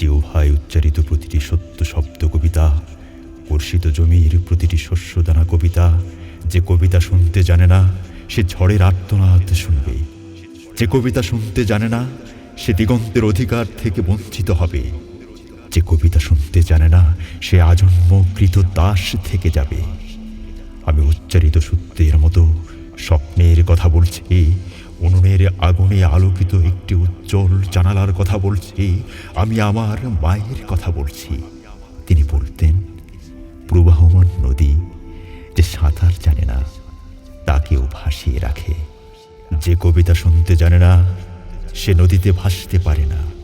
জিওভায় উচ্চারিত প্রতিটি সত্য শব্দ কবিতা, কর্ষিত জমির প্রতিটি শস্যদানা কবিতা, যে কবিতা শুনতে জানে না, সে ঝড়ের আর্তনাদ শুনবে। যে কবিতা শুনতে জানে না, সে দিগন্তের অধিকার থেকে বঞ্চিত হবে। যে কবিতা শুনতে জানে না, সে আজন্ম কৃত দাস থেকে যাবে। আমি উচ্চারিত সত্যের মতো স্বপ্নের কথা বলছি উনুনের আগুনে আলোকিত একটি উজ্জ্বল জানালার কথা বলছি, আমি আমার মায়ের কথা বলছি। তিনি বলতেন, প্রবাহমান নদী যে সাঁতার জানে না, তাকেও ভাসিয়ে রাখে। যে কবিতা শুনতে জানে না, সে নদীতে ভাসতে পারে না।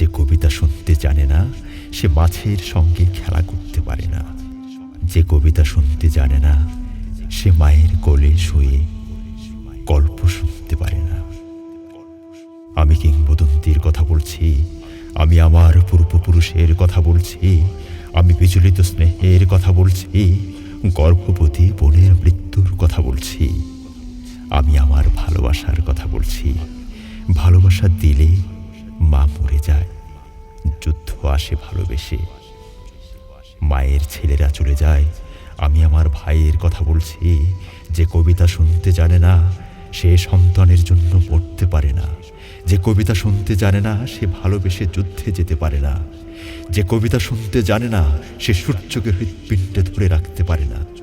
যে কবিতা শুনতে জানে না, সে মাছের সঙ্গে খেলা করতে পারে না। যে কবিতা শুনতে জানে না, সে মায়ের কোলে শুয়ে গল্প শুনতে পারে না। আমি কিংবদন্তির কথা বলছি, আমি আমার পূর্বপুরুষের কথা বলছি, আমি বিচলিত স্নেহের কথা বলছি, গর্ভবতী বোনের মৃত্যুর কথা বলছি, আমি আমার ভালোবাসার কথা বলছি। ভালোবাসা দিলে মা মরে যায়, যুদ্ধ আসে ভালোবেসে। মায়ের ছেলেরা চলে যায়, আমি আমার ভাইয়ের কথা বলছি, যে কবিতা শুনতে জানে না সে সন্তানের জন্য পড়তে পারে না। যে কবিতা শুনতে জানে না, সে ভালোবেসে যুদ্ধে যেতে পারে না। যে কবিতা শুনতে জানে না, সে সূর্যকে হৃৎপিণ্ডে ধরে রাখতে পারে না।